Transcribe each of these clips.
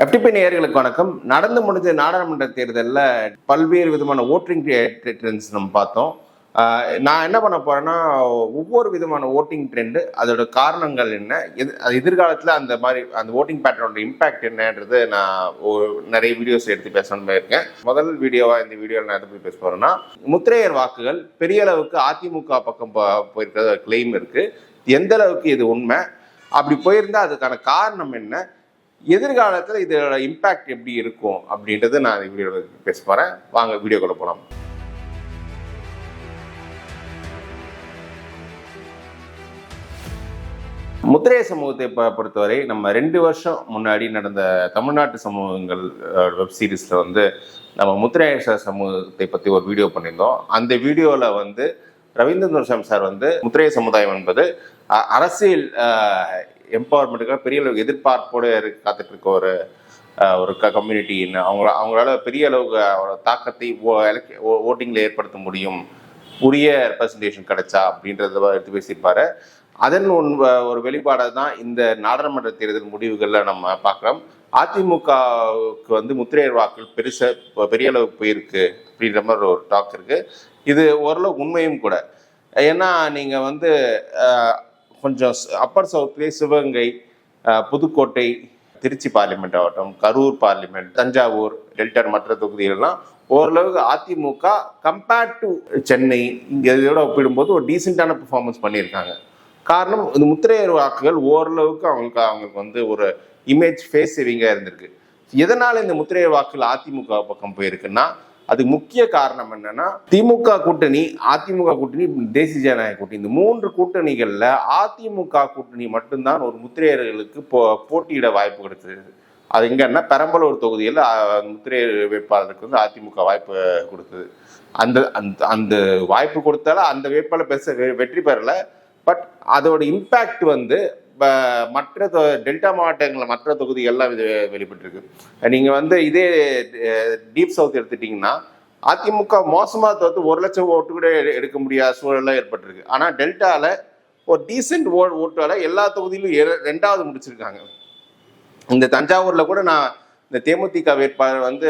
FTP நேயர்களுக்கு வணக்கம். நடந்து முடிஞ்ச நாடாளுமன்ற தேர்தலில் பல்வேறு விதமான ஓட்டிங் ட்ரெண்ட்ஸ் நம்ம பார்த்தோம். நான் என்ன பண்ண போறேன்னா ஒவ்வொரு விதமான ஓட்டிங் ட்ரெண்டு அதோட காரணங்கள் என்ன எது அது எதிர்காலத்தில் அந்த மாதிரி அந்த ஓட்டிங் பேட்டர்னோட இம்பேக்ட் என்னன்றது நான் நிறைய வீடியோஸ் எடுத்து பேசணும்னு இருக்கேன். முதல் வீடியோவா இந்த வீடியோவில் நான் எதை போய் பேச போறேன்னா முத்திரையர் வாக்குகள் பெரிய அளவுக்கு அதிமுக பக்கம் போயிருக்கிறது போயிருக்கிற கிளைம் இருக்கு. எந்த அளவுக்கு இது உண்மை? அப்படி போயிருந்தா அதுக்கான காரணம் என்ன? எதிர்காலத்தில் இதோட இம்பேக்ட் எப்படி இருக்கும் அப்படின்றது நான் வீடியோவில் பேச போகிறேன் வாங்க வீடியோக்குள்ள போகலாம் முத்திரைய சமூகத்தை பொறுத்தவரை நம்ம ரெண்டு வருஷம் முன்னாடி நடந்த தமிழ்நாட்டு சமூகங்கள் வெப் சீரீஸில் வந்து நம்ம முத்திரைய சமூகத்தை பற்றி ஒரு வீடியோ பண்ணியிருந்தோம். அந்த வீடியோவில் வந்து ரவீந்திரன் சார் வந்து முத்திரைய சமுதாயம் என்பது அரசியல் எம்பவர்மெண்ட்டுக்காக பெரிய அளவு எதிர்பார்ப்போடு இரு- காத்துட்டு இருக்க ஒரு ஒரு க கம்யூனிட்டின்னு அவங்க அவங்களால பெரிய அளவுக்கு அவரோட தாக்கத்தை ஓட்டிங்கில் ஏற்படுத்த முடியும். உரிய ரெப்ரசன்டேஷன் கிடைச்சா அப்படின்றத எடுத்து பேசியிருப்பார். அதன் ஒன் ஒரு வெளிப்பாடாக தான் இந்த நாடாளுமன்ற தேர்தல் முடிவுகளில் நம்ம பார்க்குறோம் அதிமுகவுக்கு வந்து முத்திரையர் வாக்குகள் பெருசாக பெரிய அளவுக்கு போயிருக்கு அப்படின்ற மாதிரி ஒரு டாக் இருக்குது இது ஓரளவு உண்மையும் கூட. ஏன்னா நீங்கள் வந்து கொஞ்சம் அப்பர் சவுத்லேயே சிவகங்கை புதுக்கோட்டை திருச்சி பார்லிமெண்ட் ஆகட்டும் கரூர் பார்லிமெண்ட் தஞ்சாவூர் டெல்டர் மற்ற தொகுதிகளெல்லாம் ஓரளவுக்கு அதிமுக கம்பேர்ட் டு சென்னை இங்கே இதோட ஒப்பிடும்போது ஒரு டீசெண்டான பெர்ஃபார்மன்ஸ் பண்ணியிருக்காங்க. காரணம் இந்த முத்திரையர் வாக்குகள் ஓரளவுக்கு அவங்களுக்கு அவங்களுக்கு வந்து ஒரு இமேஜ் ஃபேஸ் சேவிங்காக இருந்திருக்கு. எதனால் இந்த முத்திரையர் வாக்குகள் அதிமுக பக்கம் போயிருக்குன்னா அதுக்கு முக்கிய காரணம் என்னன்னா திமுக கூட்டணி அதிமுக கூட்டணி தேசிய ஜனநாயக கூட்டணி. இந்த மூன்று கூட்டணிகளில் அதிமுக கூட்டணி மட்டும்தான் ஒரு முத்திரையர்களுக்கு போ போட்டியிட வாய்ப்பு கிடைச்சது அது எங்கன்னா பெரம்பலூர் தொகுதியில் முத்திரையர் வேட்பாளருக்கு வந்து அதிமுக வாய்ப்பு கொடுத்தது. அந்த அந்த அந்த வாய்ப்பு கொடுத்தாலும் அந்த வேட்பாளர் பெருச வெ- வெற்றி பெறல. பட் அதோட இம்பேக்ட் வந்து மற்ற தொ- டெல்டா மாவட்டங்களில் மற்ற தொகுதிகள்லாம் இது வெளிப்பட்டிருக்கு. நீங்கள் வந்து இதே டீப் சவுத் எடுத்துட்டிங்கன்னா அதிமுக மோசமாக தோத்து ஒரு லட்சம் ஓட்டு கூட எடு- எடுக்க முடியாத சூழலாம் ஏற்பட்டிருக்கு. ஆனால் டெல்டாவில் ஒரு டீசென்ட் ஓ ஓட்டால் எல்லா தொகுதியிலும் ரெண்டாவது முடிச்சிருக்காங்க. இந்த தஞ்சாவூரில் கூட நான் இந்த தேமுதிக வேட்பாளர் வந்து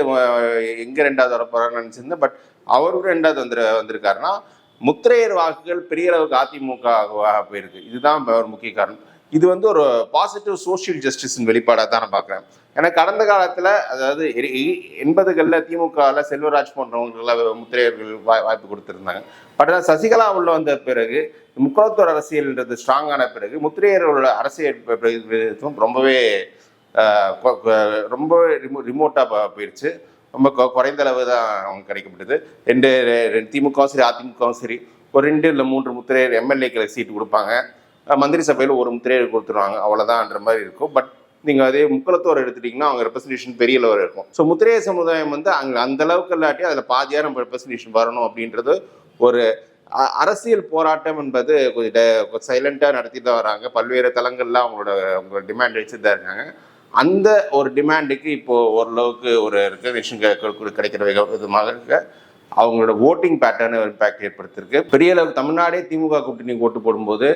எங்கே ரெண்டாவது வர போறான்னு நினச்சிருந்தேன். பட் அவரும் ரெண்டாவது வந்துரு வந்திருக்காருன்னா முத்திரையர் வாக்குகள் பெரிய அளவுக்கு அதிமுக போயிருக்கு. இதுதான் ஒரு முக்கிய காரணம். இது வந்து ஒரு பாசிட்டிவ் சோஷியல் ஜஸ்டிஸின் வெளிப்பாடாக தான் நான் பார்க்குறேன். ஏன்னா கடந்த காலத்தில் அதாவது எ- எண்பதுகளில் திமுகவில் செல்வராஜ் போன்றவங்களுக்கெல்லாம் முத்திரையர்கள் வாய் வாய்ப்பு கொடுத்துருந்தாங்க. பட் ஆனால் சசிகலா உள்ள வந்த பிறகு முக்குளத்தோர் அரசியல்ன்றது ஸ்ட்ராங்கான பிறகு முத்திரையர்களோட அரசியல் ரொம்பவே ரொம்பவே ரொம்ப ரிமோ ரிமோட்டாக போயிடுச்சு ரொம்ப குறைந்த அளவு தான் அவங்க கிடைக்கப்பட்டது. ரெண்டு ரெண்டு திமுகவும் சரி அதிமுகவும் சரி ஒரு ரெண்டு இல்லை மூன்று முத்திரையர் எம்எல்ஏக்களுக்கு சீட்டு கொடுப்பாங்க. மந்திரி சபையில் ஒரு முத்திரையை கொடுத்துருவாங்க. அவ்வளோதான்ற மாதிரி இருக்கும். பட் நீங்கள் அதே முக்கலத்தோர் எடுத்துட்டிங்கன்னா அவங்க ரெப்ரஸன்டேஷன் பெரிய லெவல் இருக்கும். ஸோ முத்திரைய சமுதாயம் வந்து அங்கே அந்த அளவுக்கு இல்லாட்டி அதில் பாதியாக நம்ம ரெப்ரஸன்டேஷன் வரணும் அப்படின்றது ஒரு அ- அரசியல் போராட்டம் என்பது கொஞ்சம் சைலண்டாக நடத்திட்டு தான் வராங்க. பல்வேறு தளங்களில் அவங்களோட அவங்களோட டிமாண்ட் வச்சுட்டு தான் இருக்காங்க. அந்த ஒரு டிமாண்டுக்கு இப்போது ஓரளவுக்கு ஒரு ரெக்கக்னேஷன் கிடைக்கிற விதமாக இருக்க அவங்களோட ஓட்டிங் பேட்டர்னு இம்பாக்ட் ஏற்படுத்திருக்கு பெரிய அளவுக்கு தமிழ்நாடே திமுக கூட்டணி ஓட்டு போடும்போது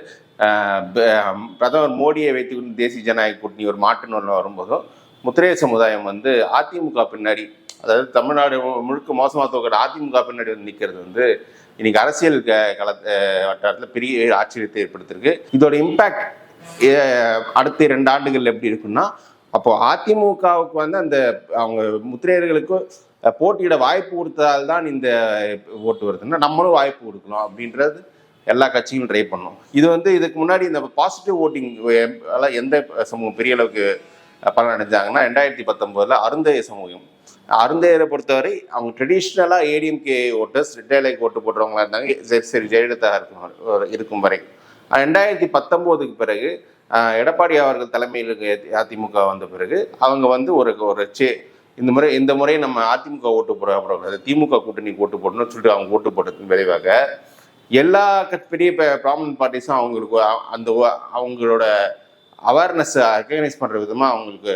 பிரதமர் மோடியை வைத்துக்கொண்டு தேசிய ஜனநாயக கூட்டணி ஒரு மாற்று ஒன்று வரும்போதும் முத்திரைய சமுதாயம் வந்து அதிமுக பின்னாடி அதாவது தமிழ்நாடு முழுக்க மோசமாக தோக்கிற அதிமுக பின்னாடி வந்து நிற்கிறது வந்து இன்னைக்கு அரசியல் க கல வட்டாரத்தில் பெரிய ஆச்சரியத்தை ஏற்படுத்திருக்கு இதோட இம்பாக்ட் அடுத்த ரெண்டு ஆண்டுகள் எப்படி இருக்குன்னா அப்போ அதிமுகவுக்கு வந்து அந்த அவங்க முத்திரையர்களுக்கு போட்டியிட வாய்ப்பு கொடுத்ததால் தான் இந்த ஓட்டு வருதுன்னா நம்மளும் வாய்ப்பு கொடுக்கணும் அப்படின்றது எல்லா கட்சியும் ட்ரை பண்ணோம் இது வந்து இதுக்கு முன்னாடி இந்த பாசிட்டிவ் ஓட்டிங் எல்லாம் எந்த சமூகம் பெரிய அளவுக்கு பலன் அடைஞ்சாங்கன்னா ரெண்டாயிரத்தி பத்தொம்போதில் அருந்தைய சமூகம். அருந்தையரை பொறுத்தவரை அவங்க ட்ரெடிஷ்னலாக ஏடிஎம்கே ஓட்டர்ஸ் ரிட்டையலைக்கு ஓட்டு போடுறவங்களா இருந்தாங்க. சரி சரி ஜெயலலிதா இருக்கும் இருக்கும் வரை. ரெண்டாயிரத்தி பத்தொம்போதுக்கு பிறகு எடப்பாடி அவர்கள் தலைமையில் அதிமுக வந்த பிறகு அவங்க வந்து ஒரு ஒரு சே இந்த முறை இந்த முறை நம்ம அதிமுக ஓட்டு போட அப்புறம் திமுக கூட்டணிக்கு ஓட்டு போடணும்னு சொல்லிட்டு அவங்க ஓட்டு போட்டதுக்கு விளைவாக எல்லா பெரிய ப்ராமினன்ட் பார்ட்டிஸும் அவங்களுக்கு அந்த அவங்களோட அவேர்னஸ் ரெக்கக்னைஸ் பண்ணுற விதமாக அவங்களுக்கு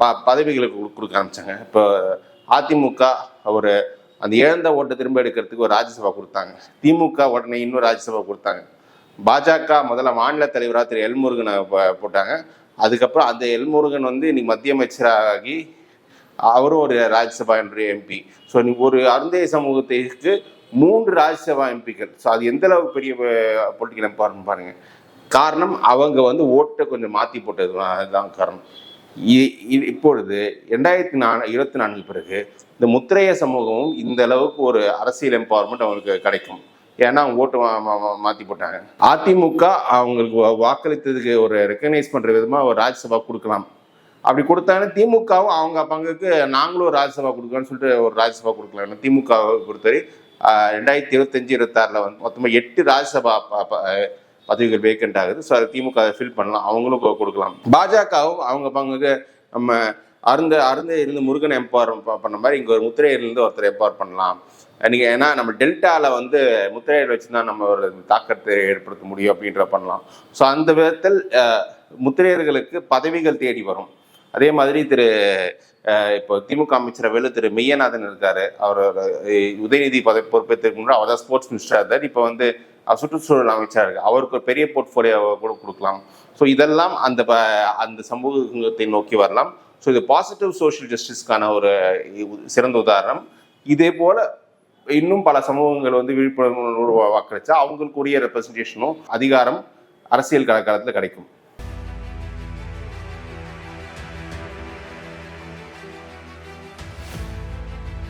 ப பதவிகளுக்கு கொடுக்க ஆரம்பிச்சாங்க. இப்போ அதிமுக ஒரு அந்த இழந்த ஓட்டை திரும்ப எடுக்கிறதுக்கு ஒரு ராஜ்யசபா கொடுத்தாங்க. திமுக உடனே இன்னொரு ராஜ்யசபா கொடுத்தாங்க. பாஜக முதல்ல மாநில தலைவராக திரு எல்முருகனை போட்டாங்க. அதுக்கப்புறம் அந்த எல்முருகன் வந்து இன்னைக்கு மத்திய அமைச்சராகி அவரும் ஒரு ராஜ்யசபா எம்பி ஸோ ஒரு அருந்தைய சமூகத்திற்கு மூன்று ராஜ்யசபா எம்பிக்கள். ஸோ அது எந்த அளவு பெரிய பொலிட்டிக்கல் எம்பார்மெண்ட் பாருங்க. காரணம் அவங்க வந்து ஓட்டை கொஞ்சம் மாற்றி போட்டது தான் அதுதான் காரணம். இ- இப்பொழுது ரெண்டாயிரத்தி நாலு இருபத்தி நான்கு பிறகு இந்த முத்திரைய சமூகமும் இந்த அளவுக்கு ஒரு அரசியல் எம்பவர்மெண்ட் அவங்களுக்கு கிடைக்கும். ஏன்னா அவங்க ஓட்டு மா- போட்டாங்க. அதிமுக அவங்களுக்கு வா- வாக்களித்ததுக்கு ஒரு ரெக்கக்னைஸ் பண்ணுற விதமாக ஒரு ராஜ்யசபா கொடுக்கலாம். அப்படி கொடுத்தாங்கன்னா திமுகவும் அவங்க பங்குக்கு நாங்களும் ராஜ்யசபா கொடுக்கலாம்னு சொல்லிட்டு ஒரு ராஜ்யசபா கொடுக்கலாம். திமுகவை பொறுத்தவரை ரெண்டாயிரத்தி இருபத்தஞ்சு இருபத்தாறுல வந்து மொத்தமாக எட்டு ராஜ்யசபா ப- ப- பதவிகள் வேக்கண்ட் ஆகுது. ஸோ அதை திமுக அதை ஃபில் பண்ணலாம். அவங்களும் கொடுக்கலாம். பாஜகவும் அவங்க பங்குக்கு நம்ம அருந்த அருந்த இருந்து முருகன் எம்பவர் பண்ண மாதிரி இங்கே ஒரு முத்திரையிலிருந்து ஒருத்தர் எம்பவர் பண்ணலாம். நீங்கள் ஏன்னா நம்ம டெல்டாவில் வந்து முத்திரையர் வச்சு தான் நம்ம ஒரு தாக்கத்தை ஏற்படுத்த முடியும் அப்படின்ற பண்ணலாம். ஸோ அந்த விதத்தில் முத்திரையர்களுக்கு பதவிகள் தேடி வரும். அதே மாதிரி திரு இப்போ திமுக அமைச்சரவையில் திரு மெய்யநாதன் இருக்காரு. அவர் உதயநிதி பதவி பொறுப்பேற்றுக்கு முன்னாடி அவர் தான் ஸ்போர்ட்ஸ் மினிஸ்டராக இருந்தார். இப்போ வந்து சுற்றுச்சூழல் அமைச்சராக இருக்கு அவருக்கு ஒரு பெரிய போர்ட்ஃபோலியோ கூட கொடுக்கலாம். ஸோ இதெல்லாம் அந்த ப- அந்த சமூகத்தை நோக்கி வரலாம். ஸோ இது பாசிட்டிவ் சோஷியல் ஜஸ்டிஸ்க்கான ஒரு சிறந்த உதாரணம். இதே போல இன்னும் பல சமூகங்கள் வந்து விழிப்புணர்வு வாக்களிச்சா அவங்களுக்கு உரிய ரெப்ரசன்டேஷனும் அதிகாரம் அரசியல் கலக்காலத்தில் கிடைக்கும்.